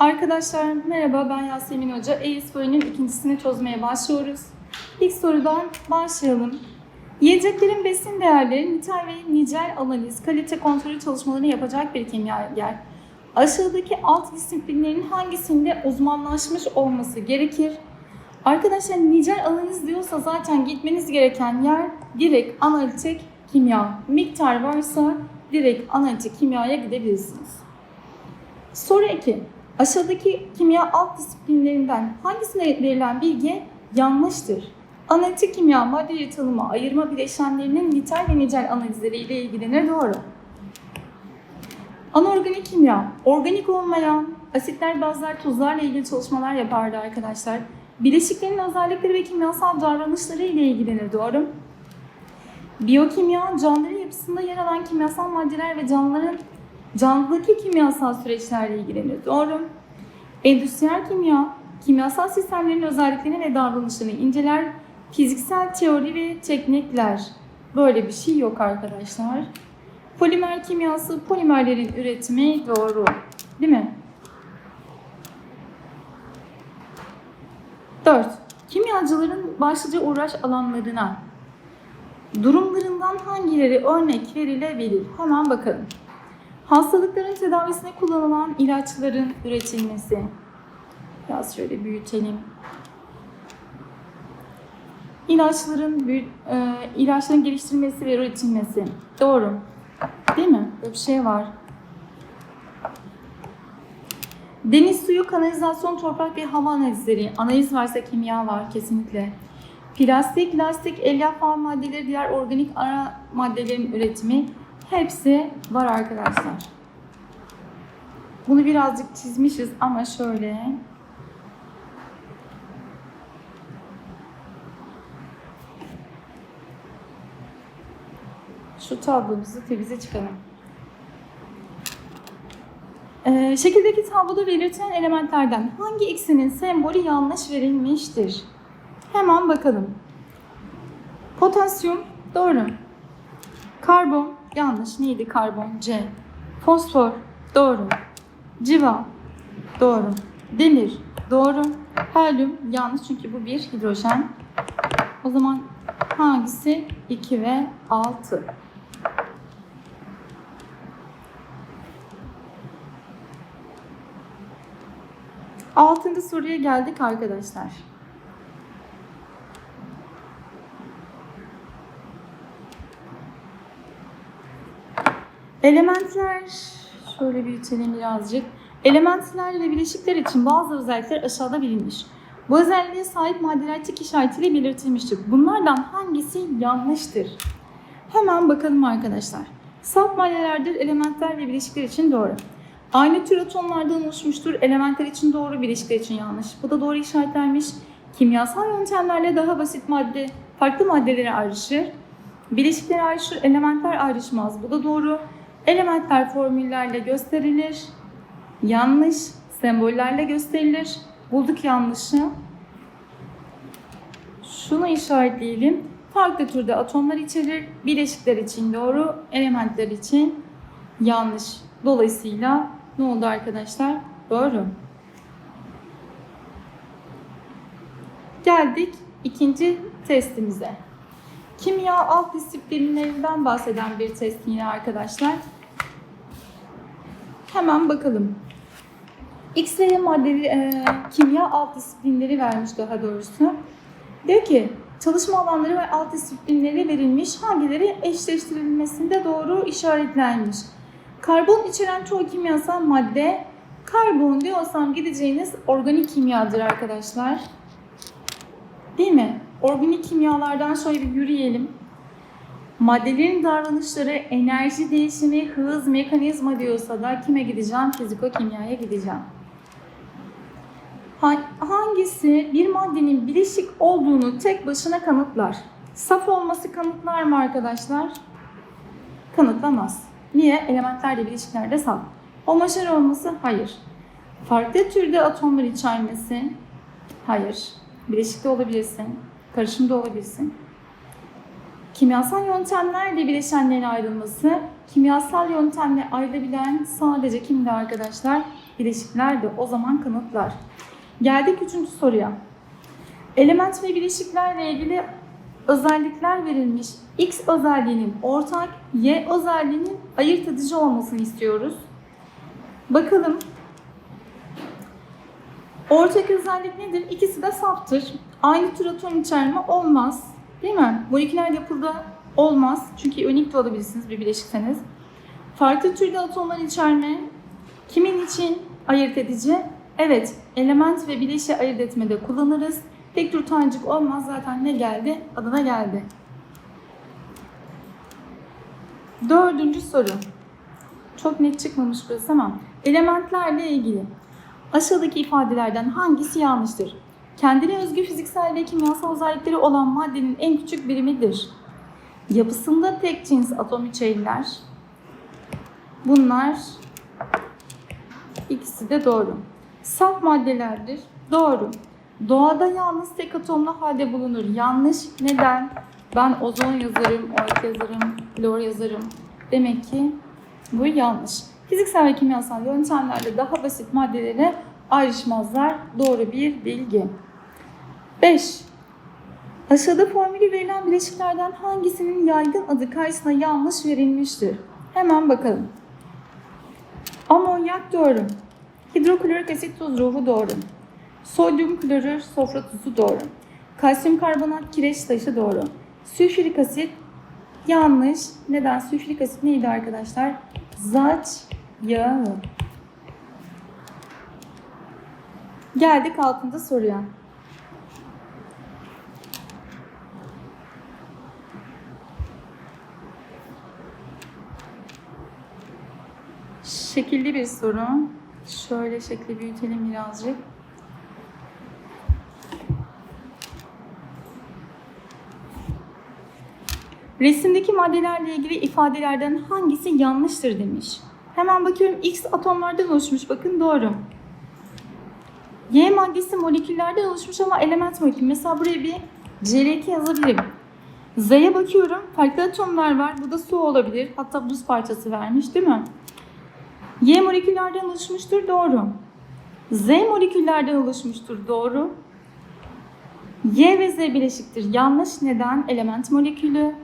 Arkadaşlar merhaba ben Yasemin Hoca. EYS bölümünün ikincisini çözmeye başlıyoruz. İlk sorudan başlayalım. Yiyeceklerin besin değerleri, nitel ve nicel analiz, kalite kontrolü çalışmalarını yapacak bir kimyager. Aşağıdaki alt disiplinlerin hangisinde uzmanlaşmış olması gerekir? Arkadaşlar nicel analiz diyorsa zaten gitmeniz gereken yer direkt analitik kimya. Miktar varsa direkt analitik kimyaya gidebilirsiniz. Soru 2. Aşağıdaki kimya alt disiplinlerinden hangisine verilen bilgi yanlıştır? Analitik kimya maddeleri tanıma, ayırma bileşenlerinin nitel ve nicel analizleri ile ilgilenir doğru. Anorganik kimya, organik olmayan asitler, bazlar, tuzlarla ilgili çalışmalar yapardı arkadaşlar. Bileşiklerin özellikleri ve kimyasal davranışları ile ilgilenir doğru. Biyokimya, canlıların yapısında yer alan kimyasal maddeler ve canlıların canlıdaki kimyasal süreçlerle ilgilenir. Doğru. Endüstriyel kimya, kimyasal sistemlerin özelliklerini ve davranışlarını inceler. Fiziksel teori ve teknikler. Böyle bir şey yok arkadaşlar. Polimer kimyası, polimerlerin üretimi doğru. Değil mi? 4. Kimyacıların başlıca uğraş alanlarına durumlarından hangileri örnek verilebilir? Hemen bakalım. Hastalıkların tedavisine kullanılan ilaçların üretilmesi. Biraz şöyle büyütelim. İlaçların e, ilaçların geliştirilmesi ve üretilmesi. Doğru. Değil mi? Böyle bir şey var. Deniz suyu, kanalizasyon, toprak ve hava analizleri. Analiz varsa kimya var kesinlikle. Plastik, lastik, elyaf maddeleri, diğer organik ara maddelerin üretimi hepsi var arkadaşlar. Bunu birazcık çizmişiz ama şöyle. Şu tablomuzu temize çıkaralım. Ee, şekildeki tabloda belirtilen elementlerden hangi ikisinin sembolü yanlış verilmiştir? Hemen bakalım. Potasyum doğru. Karbon yanlış. Neydi karbon? C. Fosfor doğru. Civa doğru. Demir doğru. Helyum yanlış çünkü bu bir hidrojen. O zaman hangisi? 2 ve 6. Altıncı soruya geldik arkadaşlar. Elementler, şöyle büyütelim birazcık. Elementlerle bileşikler için bazı özellikler aşağıda bilinmiş. Bu özelliğe sahip maddeler tik işaretiyle belirtilmiştir. Bunlardan hangisi yanlıştır? Hemen bakalım arkadaşlar. Salt maddelerdir elementler ve bileşikler için doğru. Aynı tür atomlardan oluşmuştur. Elementler için doğru, bileşikler için yanlış. Bu da doğru işaretlenmiş. Kimyasal yöntemlerle daha basit madde, farklı maddelere ayrışır. Bileşikler ayrışır, elementler ayrışmaz. Bu da doğru. Elementler formüllerle gösterilir. Yanlış, sembollerle gösterilir. Bulduk yanlışı. Şunu işaretleyelim. Farklı türde atomlar içerir. Bileşikler için doğru, elementler için yanlış. Dolayısıyla ne oldu arkadaşlar? Doğru. Geldik ikinci testimize. Kimya alt disiplinlerinden bahseden bir test yine arkadaşlar. Hemen bakalım. X ve Y maddeli e, kimya alt disiplinleri vermiş daha doğrusu. Diyor ki çalışma alanları ve alt disiplinleri verilmiş. Hangileri eşleştirilmesinde doğru işaretlenmiş. Karbon içeren çoğu kimyasal madde karbon diyorsam gideceğiniz organik kimyadır arkadaşlar. Değil mi? Organik kimyalardan şöyle bir yürüyelim. Maddelerin davranışları, enerji değişimi, hız, mekanizma diyorsa da kime gideceğim? Fiziko-kimyaya gideceğim. Ha- Hangisi bir maddenin bileşik olduğunu tek başına kanıtlar? Saf olması kanıtlar mı arkadaşlar? Kanıtlamaz. Niye? Elementlerde bileşiklerde saf. Homojen olması? Hayır. Farklı türde atomlar içermesi? Hayır. Bileşikte olabilirsin. Karışımda olabilirsin. Kimyasal yöntemlerle bileşenlerin ayrılması, kimyasal yöntemle ayrılabilen sadece kimdi arkadaşlar? bileşikler de o zaman kanıtlar. Geldik üçüncü soruya. Element ve bileşiklerle ilgili özellikler verilmiş. X özelliğinin ortak, Y özelliğinin ayırt edici olmasını istiyoruz. Bakalım. Ortak özellik nedir? İkisi de saptır. Aynı tür atom içerme olmaz. Değil mi? Moleküler yapıda olmaz. Çünkü iyonik de olabilirsiniz bir bileşikseniz. Farklı türde atomlar içerme kimin için ayırt edici? Evet, element ve bileşi ayırt etmede kullanırız. Tek tür tanecik olmaz zaten ne geldi? Adına geldi. Dördüncü soru. Çok net çıkmamış burası ama elementlerle ilgili. Aşağıdaki ifadelerden hangisi yanlıştır? Kendine özgü fiziksel ve kimyasal özellikleri olan maddenin en küçük birimidir. Yapısında tek cins atom içerirler. Bunlar ikisi de doğru. Saf maddelerdir. Doğru. Doğada yalnız tek atomlu halde bulunur. Yanlış. Neden? Ben ozon yazarım, oik yazarım, klor yazarım. Demek ki bu yanlış. Fiziksel ve kimyasal yöntemlerle daha basit maddelere ayrışmazlar. Doğru bir bilgi. 5. Aşağıda formülü verilen bileşiklerden hangisinin yaygın adı karşısına yanlış verilmiştir? Hemen bakalım. Amonyak doğru. Hidroklorik asit tuz ruhu doğru. Sodyum klorür sofra tuzu doğru. Kalsiyum karbonat kireç taşı doğru. Sülfürik asit yanlış. Neden? Sülfürik asit neydi arkadaşlar? Zaç yağı. Geldik altında soruya. Şekilli bir soru. Şöyle şekli büyütelim birazcık. Resimdeki maddelerle ilgili ifadelerden hangisi yanlıştır demiş. Hemen bakıyorum X atomlardan oluşmuş. Bakın doğru. Y maddesi moleküllerden oluşmuş ama element molekül. Mesela buraya bir CL2 yazabilirim. Z'ye bakıyorum. Farklı atomlar var. Bu da su olabilir. Hatta buz parçası vermiş değil mi? Y moleküllerden oluşmuştur. Doğru. Z moleküllerden oluşmuştur. Doğru. Y ve Z bileşiktir. Yanlış. Neden? Element molekülü.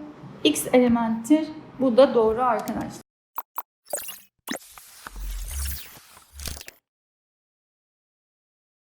X elementtir. Bu da doğru arkadaşlar.